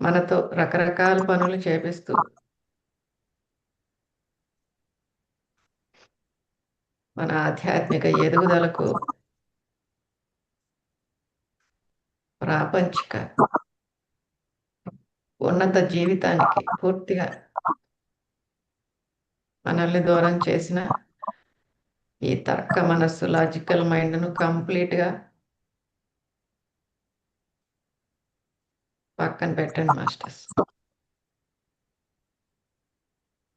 మనతో రకరకాల పనులు చేపిస్తూ. మన ఆధ్యాత్మిక ఎదుగుదలకు ప్రాపంచిక. ఉన్నత జీవితానికి పూర్తిగా మనల్ని దూరం చేసిన ఈ తర్క మనస్సు లాజికల్ మైండ్ను కంప్లీట్గా పక్కన పెట్టండి మాస్టర్స్.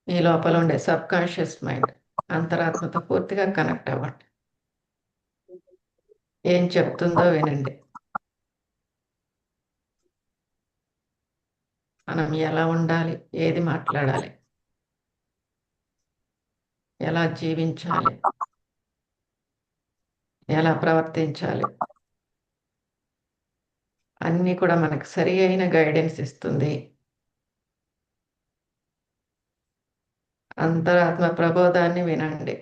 మీ లోపల ఉండే సబ్ కాన్షియస్ మైండ్ అంతరాత్మతో పూర్తిగా కనెక్ట్ అవ్వండి. ఏం చెప్తుందో వినండి. మనం ఎలా ఉండాలి? ఏది మాట్లాడాలి? ఎలా జీవించాలి? ఎలా ప్రవర్తించాలి? అన్నీ కూడా మనకు సరి అయిన గైడెన్స్ ఇస్తుంది. అంతరాత్మ ప్రబోధాన్ని వినండి.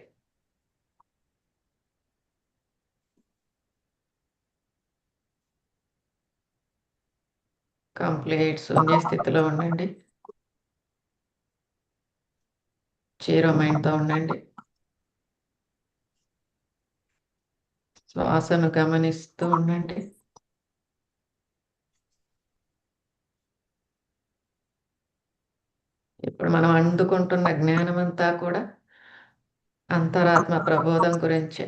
కంప్లీట్ శూన్య స్థితిలో ఉండండి. జీరో మైండ్తో ఉండండి. శ్వాసను గమనిస్తూ ఉండండి. ఇప్పుడు మనం అందుకుంటున్న జ్ఞానం అంతా కూడా అంతరాత్మ ప్రబోధం గురించే.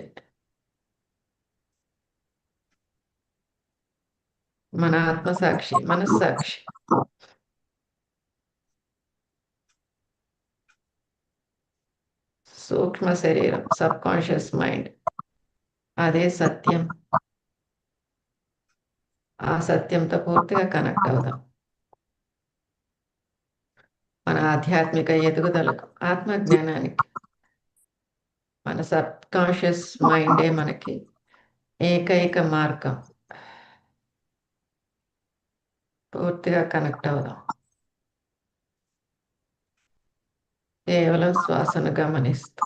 మన ఆత్మసాక్షి మనస్సాక్షి. సూక్ష్మ శరీరం సబ్ కాన్షియస్ మైండ్. అదే సత్యం. ఆ సత్యంతో పూర్తిగా కనెక్ట్ అవుదాం. మన ఆధ్యాత్మిక ఎదుగుదలకు ఆత్మ జ్ఞానానికి మన సబ్ కాన్షియస్ మైండే మనకి ఏకైక మార్గం. పూర్తిగా కనెక్ట్ అవుదాం. కేవలం శ్వాసను గమనిస్తూ.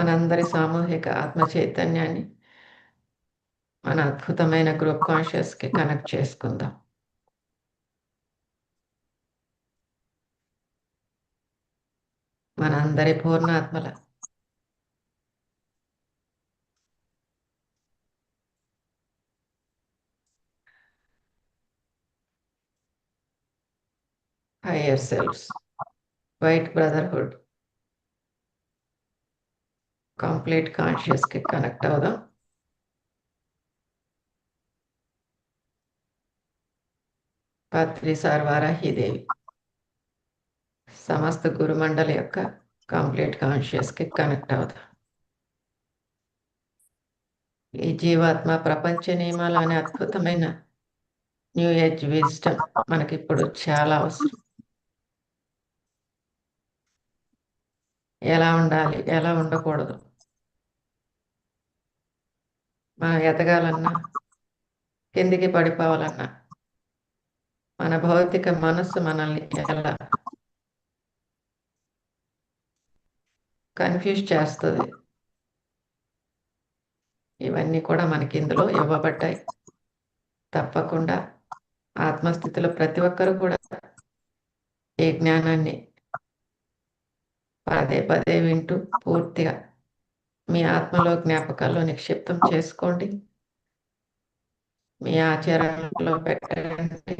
మనందరి సామూహిక ఆత్మ చైతన్యాన్ని మన అద్భుతమైన గ్రూప్ కాన్షియస్కి కనెక్ట్ చేసుకుందాం. మనందరి పూర్ణాత్మల. Higher selves white brotherhood complete కాన్షియస్కి connect అవుదాం. పత్రి సర్వారాహిదేవి సమస్త గురుమండలి యొక్క కంప్లీట్ కాన్షియస్కి కనెక్ట్ అవుదాం. ఈ జీవాత్మ ప్రపంచ నియమాలు అనే అద్భుతమైన న్యూ ఏజ్ విజ్డమ్ మనకి ఇప్పుడు చాలా అవసరం. ఎలా ఉండాలి? ఎలా ఉండకూడదు? ఎదగాలన్నా కిందికి పడిపోవాలన్నా మన భౌతిక మనస్సు మనల్ని ఎలా కన్ఫ్యూజ్ చేస్తుంది. ఇవన్నీ కూడా మనకి ఇందులో ఇవ్వబడ్డాయి. తప్పకుండా ఆత్మస్థితిలో ప్రతి ఒక్కరు కూడా ఈ జ్ఞానాన్ని పదే పదే వింటూ పూర్తిగా మీ ఆత్మలో జ్ఞాపకాల్లో నిక్షిప్తం చేసుకోండి. మీ ఆచారంలో పెట్టండి.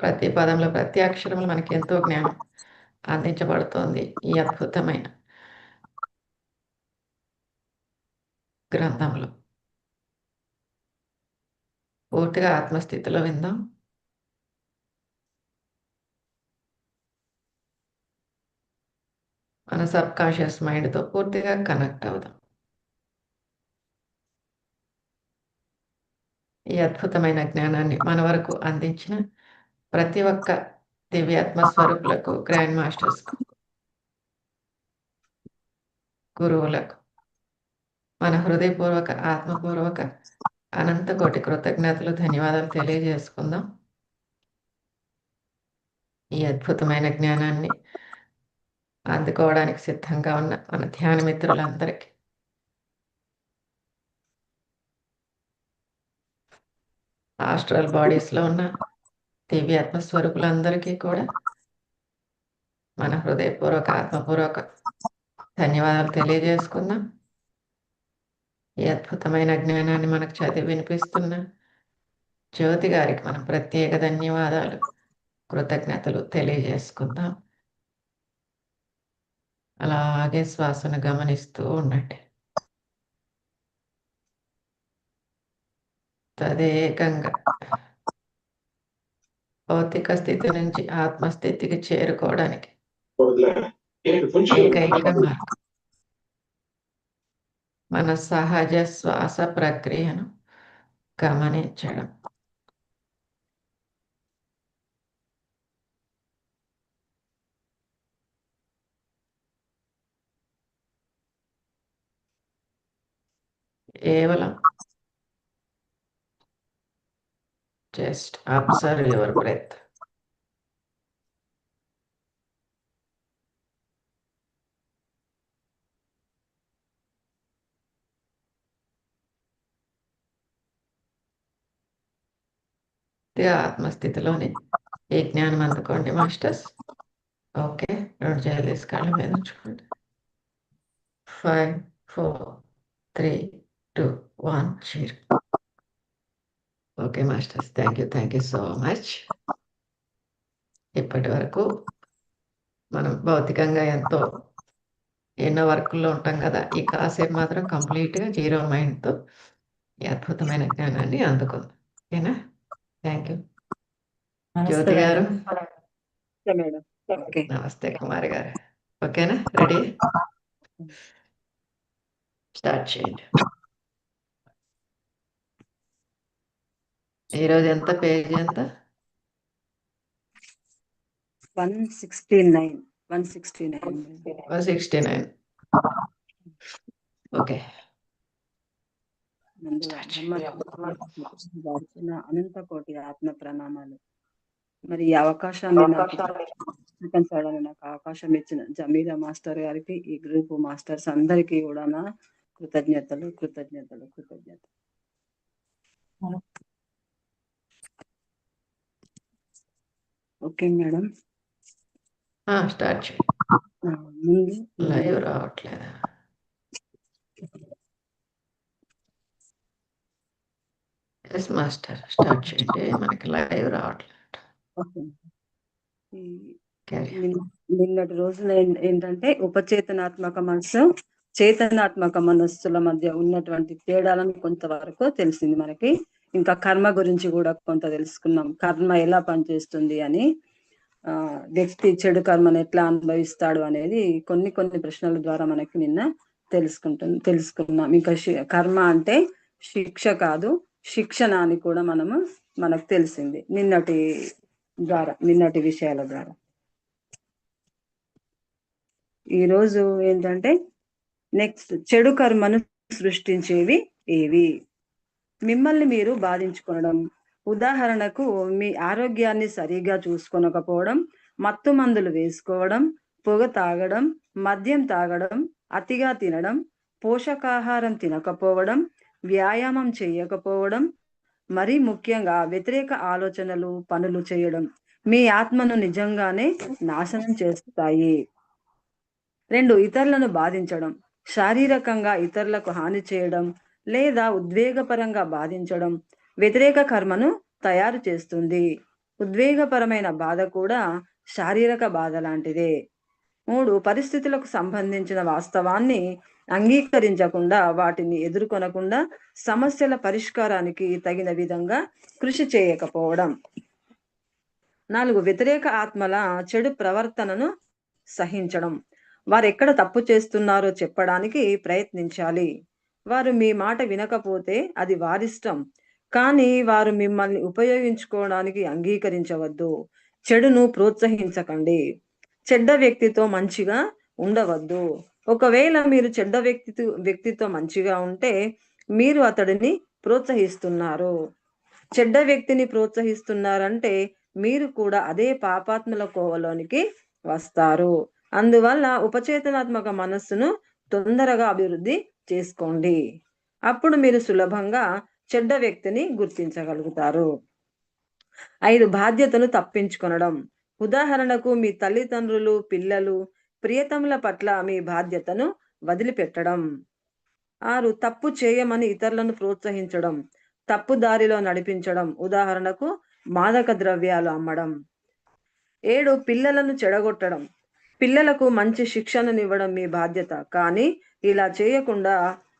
ప్రతి పదంలో ప్రతి అక్షరంలో మనకి ఎంతో జ్ఞానం అందించబడుతోంది. ఈ అద్భుతమైన గ్రంథంలో. పూర్తిగా ఆత్మస్థితిలో విందాం. మన సబ్ కాన్షియస్ మైండ్తో పూర్తిగా కనెక్ట్ అవుదాం. ఈ అద్భుతమైన జ్ఞానాన్ని మన వరకు అందించిన ప్రతి ఒక్క దివ్యాత్మ స్వరూపులకు గ్రాండ్ మాస్టర్స్కు గురువులకు మన హృదయపూర్వక ఆత్మపూర్వక అనంత కోటి కృతజ్ఞతలు ధన్యవాదాలు తెలియజేసుకుందాం. ఈ అద్భుతమైన జ్ఞానాన్ని అందుకోవడానికి సిద్ధంగా ఉన్న మన ధ్యాన మిత్రులందరికీ. ఆస్ట్రల్ బాడీస్లో ఉన్న దివ్య ఆత్మస్వరూపులందరికీ కూడా మన హృదయపూర్వక ఆత్మపూర్వక ధన్యవాదాలు తెలియజేసుకుందాం. ఈ అద్భుతమైన జ్ఞానాన్ని మనకు చదివి వినిపిస్తున్న జ్యోతి గారికి మనం ప్రత్యేక ధన్యవాదాలు కృతజ్ఞతలు తెలియజేసుకుందాం. అలాగే శ్వాసను గమనిస్తూ ఉండండి. తదేకంగా భౌతిక స్థితి నుంచి ఆత్మస్థితికి చేరుకోవడానికి మన సహజ శ్వాస ప్రక్రియను గమనించడం. కేవలం జస్ట్ అబ్జర్వ్ యువర్ బ్రెత్ ఆత్మస్థితిలోని ఏ జ్ఞానం అందుకోండి మాస్టర్స్. ఓకే రెండు చేయాలి తీసుకాళ్ళ మీద ఉంచుకోండి. Five four three two one okay masters thank you thank you so much ఇప్పటి వరకు మనం భౌతికంగా ఎంతో ఎన్నో వర్కుల్లో ఉంటాం కదా ఈ కాసేపు మాత్రం కంప్లీట్గా జీరో మైండ్తో ఈ అద్భుతమైన జ్ఞానాన్ని అందుకుందాం. ఓకేనా? థ్యాంక్ యూ జ్యోతి గారు. నమస్తే కుమారి గారు. ఓకేనా? రెడీ స్టార్ట్ చేయండి. ఈరోజు ఎంత పేజ్ ఎంత one sixty nine one sixty nine. One sixty nine. Okay. అనంత కోటి ఆత్మ ప్రణామాలు. మరి ఈ అవకాశాన్ని నాకు అవకాశం ఇచ్చిన జమీరా మాస్టర్ గారికి ఈ గ్రూప్ మాస్టర్స్ అందరికీ కూడా నా కృతజ్ఞతలు కృతజ్ఞతలు కృతజ్ఞతలు. Okay madam. స్టార్ట్ చేయండి లైవ్ రావట్లేదు? ఎస్ మాస్టర్ స్టార్ట్ చేయండి. మనకి లైవ్ రావట్లేదు నిన్నటి రోజున ఏంటంటే ఉపచేతనాత్మక మనసు చేతనాత్మక మనస్సుల మధ్య ఉన్నటువంటి తేడాలను కొంతవరకు తెలిసింది మనకి. ఇంకా కర్మ గురించి కూడా కొంత తెలుసుకున్నాం. కర్మ ఎలా పనిచేస్తుంది అని ఆ వ్యక్తి చెడు కర్మను ఎట్లా అనుభవిస్తాడు అనేది కొన్ని కొన్ని ప్రశ్నల ద్వారా మనకి నిన్న తెలుసుకుంటుంది తెలుసుకున్నాం. ఇంకా కర్మ అంటే శిక్ష కాదు శిక్షణ అని కూడా మనము మనకు తెలిసింది. నిన్నటి ద్వారా నిన్నటి విషయాల ద్వారా. ఈ రోజు ఏంటంటే నెక్స్ట్ చెడు కర్మను సృష్టించేవి ఏవి? మిమ్మల్ని మీరు బాధించుకోవడం ఉదాహరణకు మీ ఆరోగ్యాన్ని సరిగా చూసుకొనకపోవడం మత్తు మందులు వేసుకోవడం పొగ తాగడం మద్యం తాగడం అతిగా తినడం పోషకాహారం తినకపోవడం వ్యాయామం చేయకపోవడం మరీ ముఖ్యంగా వ్యతిరేక ఆలోచనలు పనులు చేయడం మీ ఆత్మను నిజంగానే నాశనం చేస్తాయి. రెండు ఇతరులను బాధించడం. శారీరకంగా ఇతరులకు హాని చేయడం లేదా ఉద్వేగపరంగా బాధించడం వ్యతిరేక కర్మను తయారు చేస్తుంది. ఉద్వేగపరమైన బాధ కూడా శారీరక బాధ లాంటిదే. మూడు పరిస్థితులకు సంబంధించిన వాస్తవాన్ని అంగీకరించకుండా వాటిని ఎదుర్కొనకుండా సమస్యల పరిష్కారానికి తగిన విధంగా కృషి చేయకపోవడం. నాలుగు వ్యతిరేక ఆత్మల చెడు ప్రవర్తనను సహించడం. వారు ఎక్కడ తప్పు చేస్తున్నారో చెప్పడానికి ప్రయత్నించాలి. వారు మీ మాట వినకపోతే అది వారిష్టం. కానీ వారు మిమ్మల్ని ఉపయోగించుకోవడానికి అంగీకరించవద్దు. చెడును ప్రోత్సహించకండి. చెడ్డ వ్యక్తితో మంచిగా ఉండవద్దు. ఒకవేళ మీరు చెడ్డ వ్యక్తితో వ్యక్తితో మంచిగా ఉంటే మీరు అతడిని ప్రోత్సహిస్తున్నారు. చెడ్డ వ్యక్తిని ప్రోత్సహిస్తున్నారంటే మీరు కూడా అదే పాపాత్మల కోవలోనికి వస్తారు. అందువల్ల ఉపచేతనాత్మక మనస్సును తొందరగా అభివృద్ధి చేసుకోండి. అప్పుడు మీరు సులభంగా చెడ్డ వ్యక్తిని గుర్తించగలుగుతారు. ఐదు బాధ్యతను తప్పించుకొనడం. ఉదాహరణకు మీ తల్లిదండ్రులు పిల్లలు ప్రియతముల పట్ల మీ బాధ్యతను వదిలిపెట్టడం. ఆరు తప్పు చేయమని ఇతరులను ప్రోత్సహించడం. తప్పు దారిలో నడిపించడం. ఉదాహరణకు మాదక ద్రవ్యాలు అమ్మడం. ఏడు పిల్లలను చెడగొట్టడం. పిల్లలకు మంచి శిక్షణనివ్వడం మీ బాధ్యత. కానీ ఇలా చేయకుండా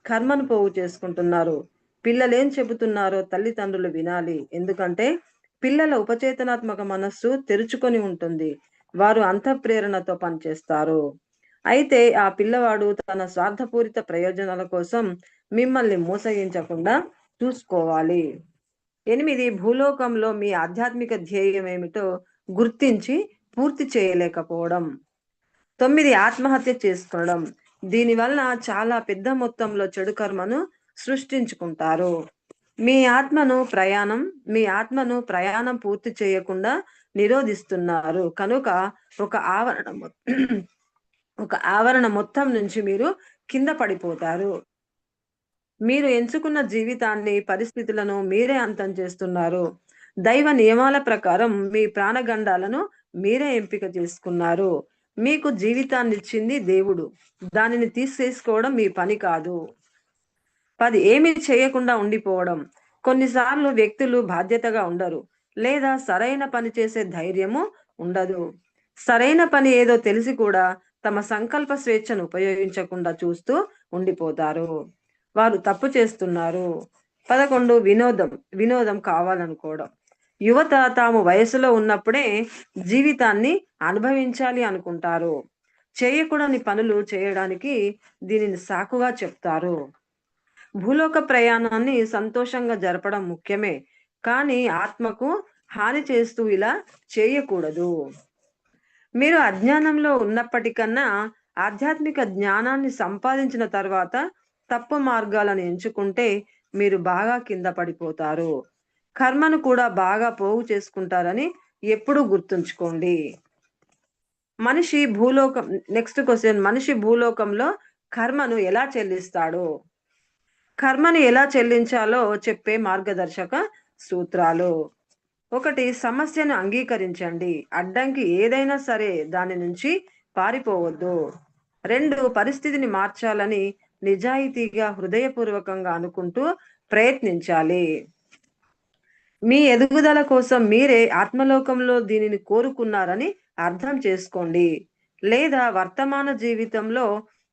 కర్మను పోగు చేసుకుంటున్నారు. పిల్లలేం చెబుతున్నారో తల్లిదండ్రులు వినాలి. ఎందుకంటే పిల్లల ఉపచేతనాత్మక మనస్సు తెరుచుకొని ఉంటుంది. వారు అంతఃప్రేరణతో పనిచేస్తారు. అయితే ఆ పిల్లవాడు తన స్వార్థపూరిత ప్రయోజనాల కోసం మిమ్మల్ని మోసగించకుండా చూసుకోవాలి. ఎనిమిది భూలోకంలో మీ ఆధ్యాత్మిక ధ్యేయం ఏమిటో గుర్తించి పూర్తి చేయలేకపోవడం. తొమ్మిది ఆత్మహత్య చేసుకోవడం. దీనివల్ల చాలా పెద్ద మొత్తంలో చెడు కర్మను సృష్టించుకుంటారు. మీ ఆత్మను ప్రయాణం మీ ఆత్మను ప్రయాణం పూర్తి చేయకుండా నిరోధిస్తున్నారు. కనుక ఒక ఆవరణ ఒక ఆవరణ మొత్తం నుంచి మీరు కింద పడిపోతారు. మీరు ఎంచుకున్న జీవితాన్ని పరిస్థితులను మీరే అంతం చేస్తున్నారు. దైవ నియమాల ప్రకారం మీ ప్రాణగండాలను మీరే ఎంపిక చేసుకున్నారు. మీకు జీవితాన్ని ఇచ్చింది దేవుడు. దానిని తీసేసుకోవడం మీ పని కాదు. పది ఏమీ చేయకుండా ఉండిపోవడం. కొన్నిసార్లు వ్యక్తులు బాధ్యతగా ఉండరు. లేదా సరైన పని చేసే ధైర్యము ఉండదు. సరైన పని ఏదో తెలిసి కూడా తమ సంకల్ప స్వేచ్ఛను ఉపయోగించకుండా చూస్తూ ఉండిపోతారు. వారు తప్పు చేస్తున్నారు. పదకొండు వినోదం. వినోదం కావాలనుకోవడం. యువత తాము వయసులో ఉన్నప్పుడే జీవితాన్ని అనుభవించాలి అనుకుంటారు. చేయకూడని పనులు చేయడానికి దీనిని సాకుగా చెప్తారు. భూలోక ప్రయాణాన్ని సంతోషంగా జరపడం ముఖ్యమే కానీ ఆత్మకు హాని చేస్తూ ఇలా చేయకూడదు. మీరు అజ్ఞానంలో ఉన్నప్పటికన్నా ఆధ్యాత్మిక జ్ఞానాన్ని సంపాదించిన తర్వాత తప్పు మార్గాలను ఎంచుకుంటే మీరు బాగా కింద పడిపోతారు. కర్మను కూడా బాగా పోగు చేసుకుంటారని ఎప్పుడూ గుర్తుంచుకోండి. మనిషి భూలోకం నెక్స్ట్ క్వశ్చన్ మనిషి భూలోకంలో కర్మను ఎలా చెల్లిస్తాడు? కర్మను ఎలా చెల్లించాలో చెప్పే మార్గదర్శక సూత్రాలు. ఒకటి సమస్యను అంగీకరించండి. అడ్డంకి ఏదైనా సరే దాని నుంచి పారిపోవద్దు. రెండు పరిస్థితిని మార్చాలని నిజాయితీగా హృదయపూర్వకంగా అనుకుంటూ ప్రయత్నించాలి. మీ ఎదుగుదల కోసం మీరే ఆత్మలోకంలో దీనిని కోరుకున్నారని అర్థం చేసుకోండి. లేదా వర్తమాన జీవితంలో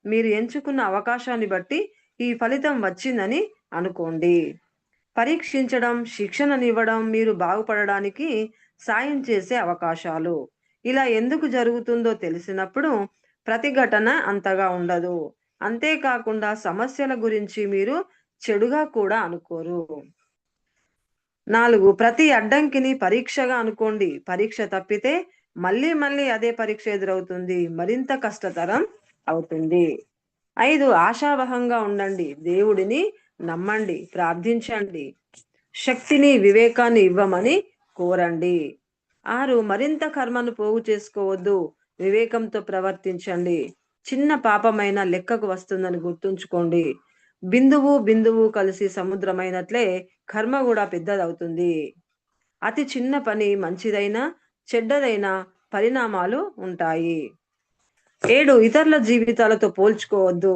మీరు ఎంచుకున్న అవకాశాన్ని బట్టి ఈ ఫలితం వచ్చిందని అనుకోండి. పరీక్షించడం శిక్షణనివ్వడం మీరు బాగుపడడానికి సాయం చేసే అవకాశాలు. ఇలా ఎందుకు జరుగుతుందో తెలిసినప్పుడు ప్రతిఘటన అంతగా ఉండదు. అంతేకాకుండా సమస్యల గురించి మీరు చెడుగా కూడా అనుకోరు. నాలుగు ప్రతి అడ్డంకిని పరీక్షగా అనుకోండి. పరీక్ష తప్పితే మళ్ళీ మళ్ళీ అదే పరీక్ష ఎదురవుతుంది. మరింత కష్టతరం అవుతుంది. ఐదు ఆశావహంగా ఉండండి. దేవుడిని నమ్మండి. ప్రార్థించండి. శక్తిని వివేకాన్ని ఇవ్వమని కోరండి. ఆరు మరింత కర్మను పోగు చేసుకోవద్దు. వివేకంతో ప్రవర్తించండి. చిన్న పాపమైన లెక్కకు వస్తుందని గుర్తుంచుకోండి. బిందువు బిందువు కలిసి సముద్రమైనట్లే కర్మ కూడా పెద్దదవుతుంది. అతి చిన్న పని మంచిదైనా చెడ్డదైన పరిణామాలు ఉంటాయి. ఏడు ఇతరుల జీవితాలతో పోల్చుకోవద్దు.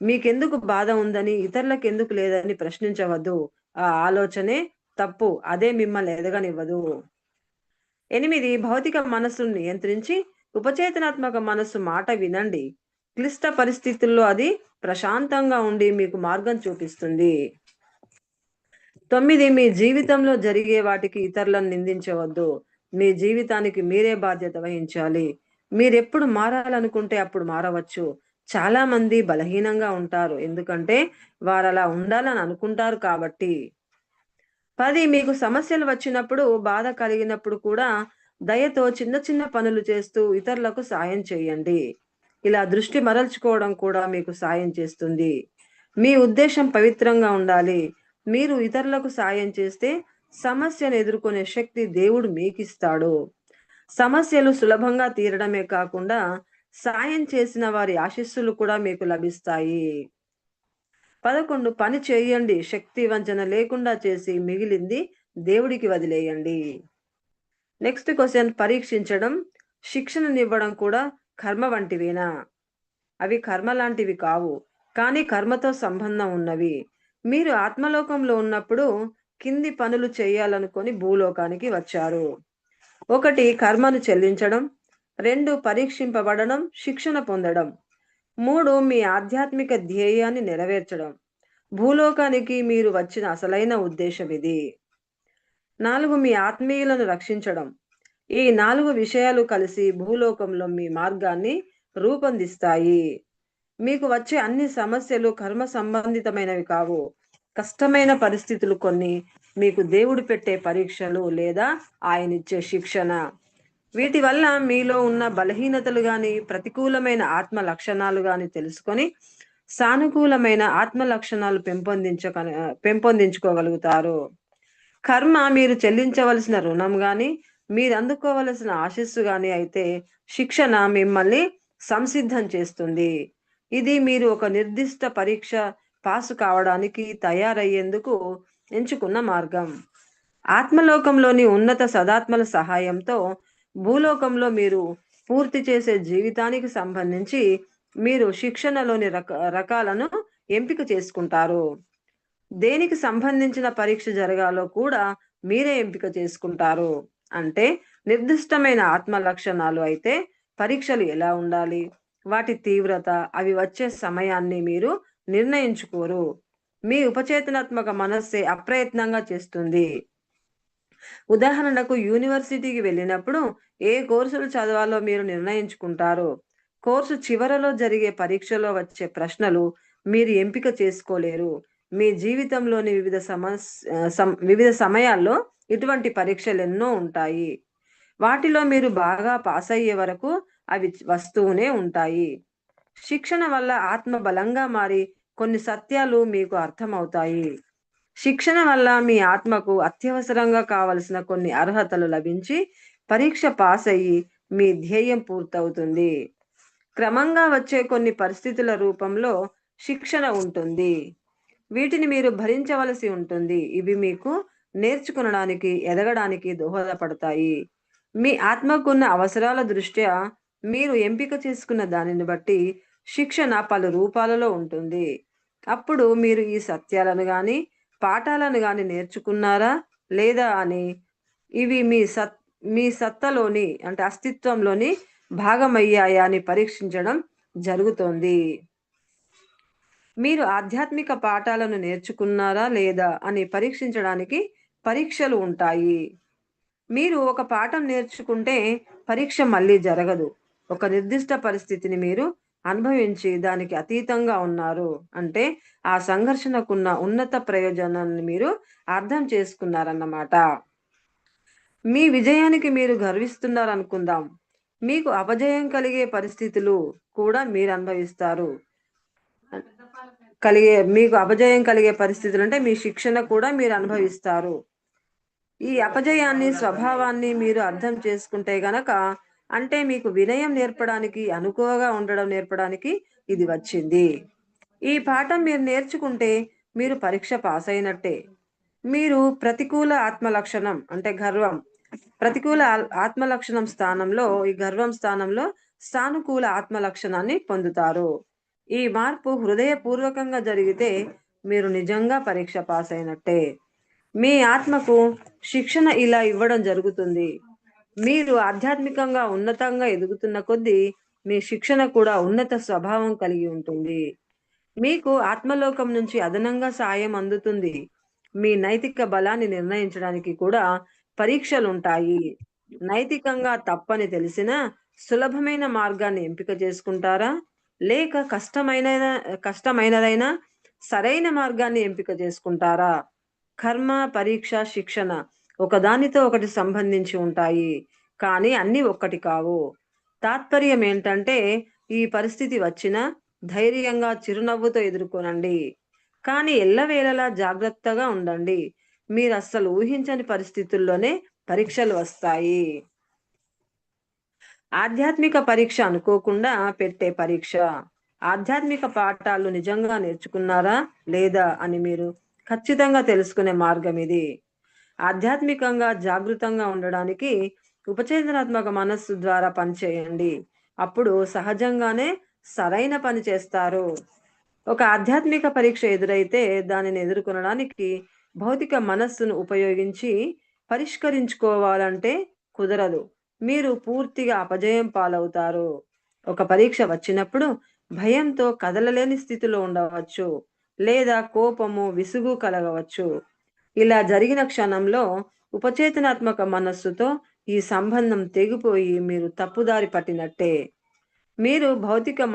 మీకెందుకు బాధ ఉందని ఇతరులకు ఎందుకు లేదని ప్రశ్నించవద్దు. ఆ ఆలోచనే తప్పు అదే మిమ్మల్ని ఎదగనివ్వదు. ఎనిమిది భౌతిక మనస్సును నియంత్రించి ఉపచేతనాత్మక మనస్సు మాట వినండి. క్లిష్ట పరిస్థితుల్లో అది ప్రశాంతంగా ఉండి మీకు మార్గం చూపిస్తుంది. తొమ్మిది మీ జీవితంలో జరిగే వాటికి ఇతరులను నిందించవద్దు. మీ జీవితానికి మీరే బాధ్యత వహించాలి. మీరెప్పుడు మారాలనుకుంటే అప్పుడు మారవచ్చు. చాలా మంది బలహీనంగా ఉంటారు. ఎందుకంటే వారు అలా ఉండాలని అనుకుంటారు కాబట్టి. పది మీకు సమస్యలు వచ్చినప్పుడు బాధ కలిగినప్పుడు కూడా దయతో చిన్న చిన్న పనులు చేస్తూ ఇతరులకు సాయం చేయండి. ఇలా దృష్టి మరల్చుకోవడం కూడా మీకు సాయం చేస్తుంది. మీ ఉద్దేశం పవిత్రంగా ఉండాలి. మీరు ఇతరులకు సాయం చేస్తే సమస్యను ఎదుర్కొనే శక్తి దేవుడు మీకిస్తాడు. సమస్యలు సులభంగా తీరడమే కాకుండా సాయం చేసిన వారి ఆశీస్సులు కూడా మీకు లభిస్తాయి. పదకొండు పని చేయండి. శక్తి వంచన లేకుండా చేసి మిగిలింది దేవుడికి వదిలేయండి. నెక్స్ట్ క్వశ్చన్ పరీక్షించడం. శిక్షణనివ్వడం కూడా కర్మ వంటివేనా? అవి కర్మ లాంటివి కావు కానీ కర్మతో సంబంధం ఉన్నవి. మీరు ఆత్మలోకంలో ఉన్నప్పుడు కింది పనులు చేయాలనుకొని భూలోకానికి వచ్చారు. ఒకటి కర్మను చెల్లించడం. రెండు పరీక్షింపబడడం శిక్షణ పొందడం. మూడు మీ ఆధ్యాత్మిక ధ్యేయాన్ని నెరవేర్చడం. భూలోకానికి మీరు వచ్చిన అసలైన ఉద్దేశం ఇది. నాలుగు మీ ఆత్మీయులను రక్షించడం. ఈ నాలుగు విషయాలు కలిసి భూలోకంలో మీ మార్గాన్ని రూపొందిస్తాయి. మీకు వచ్చే అన్ని సమస్యలు కర్మ సంబంధితమైనవి కావు. కష్టమైన పరిస్థితులు కొన్ని మీకు దేవుడు పెట్టే పరీక్షలు లేదా ఆయన ఇచ్చే శిక్షణ. వీటి వల్ల మీలో ఉన్న బలహీనతలు గాని ప్రతికూలమైన ఆత్మ లక్షణాలు గాని తెలుసుకొని సానుకూలమైన ఆత్మ లక్షణాలు పెంపొందించ పెంపొందించుకోగలుగుతారు. కర్మ మీరు చెల్లించవలసిన రుణం గాని మీరు అందుకోవలసిన ఆశస్సు గాని అయితే శిక్షణ మిమ్మల్ని సంసిద్ధం చేస్తుంది. ఇది మీరు ఒక నిర్దిష్ట పరీక్ష పాసు కావడానికి తయారయ్యేందుకు ఎంచుకున్న మార్గం. ఆత్మలోకంలోని ఉన్నత సదాత్మల సహాయంతో భూలోకంలో మీరు పూర్తి చేసే జీవితానికి సంబంధించి మీరు శిక్షణలోని రక రకాలను ఎంపిక చేసుకుంటారు. దేనికి సంబంధించిన పరీక్ష జరగాలో కూడా మీరే ఎంపిక చేసుకుంటారు. అంటే నిర్దిష్టమైన ఆత్మ లక్షణాలు అయితే పరీక్షలు ఎలా ఉండాలి? వాటి తీవ్రత అవి వచ్చే సమయాన్ని మీరు నిర్ణయించుకోరు. మీ ఉపచేతనాత్మక మనస్సే అప్రయత్నంగా చేస్తుంది. ఉదాహరణకు యూనివర్సిటీకి వెళ్ళినప్పుడు ఏ కోర్సులు చదవాలో మీరు నిర్ణయించుకుంటారు? కోర్సు చివరలో జరిగే పరీక్షలో వచ్చే ప్రశ్నలు మీరు ఎంపిక చేసుకోలేరు. మీ జీవితంలోని వివిధ సమస్య వివిధ సమయాల్లో ఇటువంటి పరీక్షలు ఎన్నో ఉంటాయి. వాటిలో మీరు బాగా పాస్ అయ్యే వరకు అవి వస్తూనే ఉంటాయి. శిక్షణ వల్ల ఆత్మ బలంగా మారి కొన్ని సత్యాలు మీకు అర్థమవుతాయి. శిక్షణ వల్ల మీ ఆత్మకు అత్యవసరంగా కావలసిన కొన్ని అర్హతలు లభించి పరీక్ష పాస్ అయ్యి మీ ధ్యేయం పూర్తవుతుంది. క్రమంగా వచ్చే కొన్ని పరిస్థితుల రూపంలో శిక్షణ ఉంటుంది. వీటిని మీరు భరించవలసి ఉంటుంది. ఇవి మీకు నేర్చుకునడానికి ఎదగడానికి దోహదపడతాయి. మీ ఆత్మకున్న అవసరాల దృష్ట్యా మీరు ఎంపిక చేసుకున్న దానిని బట్టి శిక్షణ పలు రూపాలలో ఉంటుంది. అప్పుడు మీరు ఈ సత్యాలను గాని పాఠాలను గాని నేర్చుకున్నారా? లేదా అని ఇవి మీ సత్ మీ సత్తలోని అంటే అస్తిత్వంలోని భాగమయ్యాయా అని పరీక్షించడం జరుగుతోంది. మీరు ఆధ్యాత్మిక పాఠాలను నేర్చుకున్నారా లేదా అని పరీక్షించడానికి పరీక్షలు ఉంటాయి. మీరు ఒక పాఠం నేర్చుకుంటే పరీక్ష మళ్ళీ జరగదు. ఒక నిర్దిష్ట పరిస్థితిని మీరు అనుభవించి దానికి అతీతంగా ఉన్నారు. అంటే ఆ సంఘర్షణకున్న ఉన్నత ప్రయోజనాన్ని మీరు అర్థం చేసుకున్నారన్నమాట. మీ విజయానికి మీరు గర్విస్తున్నారనుకుందాం. మీకు అపజయం కలిగే పరిస్థితులు కూడా మీరు అనుభవిస్తారు. కలిగే మీకు అపజయం కలిగే పరిస్థితులు అంటే మీ శిక్షణ కూడా మీరు అనుభవిస్తారు. ఈ అపజయాన్ని స్వభావాన్ని మీరు అర్థం చేసుకుంటే గనక అంటే మీకు వినయం నేర్పడానికి అనుకువగా ఉండడం నేర్పడానికి ఇది వచ్చింది. ఈ పాఠం మీరు నేర్చుకుంటే మీరు పరీక్ష పాస్ అయినట్టే. మీరు ప్రతికూల ఆత్మ లక్షణం అంటే గర్వం ప్రతికూల ఆత్మ లక్షణం స్థానంలో ఈ గర్వం స్థానంలో సానుకూల ఆత్మ లక్షణాన్ని పొందుతారు. ఈ మార్పు హృదయపూర్వకంగా జరిగితే మీరు నిజంగా పరీక్ష పాస్ అయినట్టే. మీ ఆత్మకు శిక్షణ ఇలా ఇవ్వడం జరుగుతుంది. మీరు ఆధ్యాత్మికంగా ఉన్నతంగా ఎదుగుతున్న కొద్దీ మీ శిక్షణ కూడా ఉన్నత స్వభావం కలిగి ఉంటుంది. మీకు ఆత్మలోకం నుంచి అదనంగా సాయం అందుతుంది. మీ నైతిక బలాన్ని నిర్ణయించడానికి కూడా పరీక్షలు ఉంటాయి నైతికంగా తప్పని తెలిసిన సులభమైన మార్గాన్ని ఎంపిక చేసుకుంటారా? లేక కష్టమైన కష్టమైనదైనా సరైన మార్గాన్ని ఎంపిక చేసుకుంటారా? కర్మ పరీక్ష శిక్షణ ఒకదానితో ఒకటి సంబంధించి ఉంటాయి. కానీ అన్ని ఒక్కటి కావు. తాత్పర్యం ఏంటంటే ఈ పరిస్థితి వచ్చినా ధైర్యంగా చిరునవ్వుతో ఎదుర్కొనండి. కానీ ఎల్లవేళలా జాగ్రత్తగా ఉండండి. మీరు అస్సలు ఊహించని పరిస్థితుల్లోనే పరీక్షలు వస్తాయి. ఆధ్యాత్మిక పరీక్ష అనుకోకుండా పెట్టే పరీక్ష. ఆధ్యాత్మిక పాఠాలు నిజంగా నేర్చుకున్నారా లేదా అని మీరు ఖచ్చితంగా తెలుసుకునే మార్గం ఇది. ఆధ్యాత్మికంగా జాగృతంగా ఉండడానికి ఉపచేతనాత్మక మనస్సు ద్వారా పనిచేయండి అప్పుడు సహజంగానే సరైన పని చేస్తారు. ఒక ఆధ్యాత్మిక పరీక్ష ఎదురైతే దానిని ఎదుర్కొనడానికి భౌతిక మనస్సును ఉపయోగించి పరిష్కరించుకోవాలంటే కుదరదు. మీరు పూర్తిగా అపజయం పాలవుతారు. ఒక పరీక్ష వచ్చినప్పుడు భయంతో కదలలేని స్థితిలో ఉండవచ్చు. లేదా కోపము విసుగు కలగవచ్చు. ఇలా జరిగిన క్షణంలో ఉపచేతనాత్మక మనస్సుతో ఈ సంబంధం తెగిపోయి మీరు తప్పుదారి పట్టినట్టే. మీరు భౌతిక మన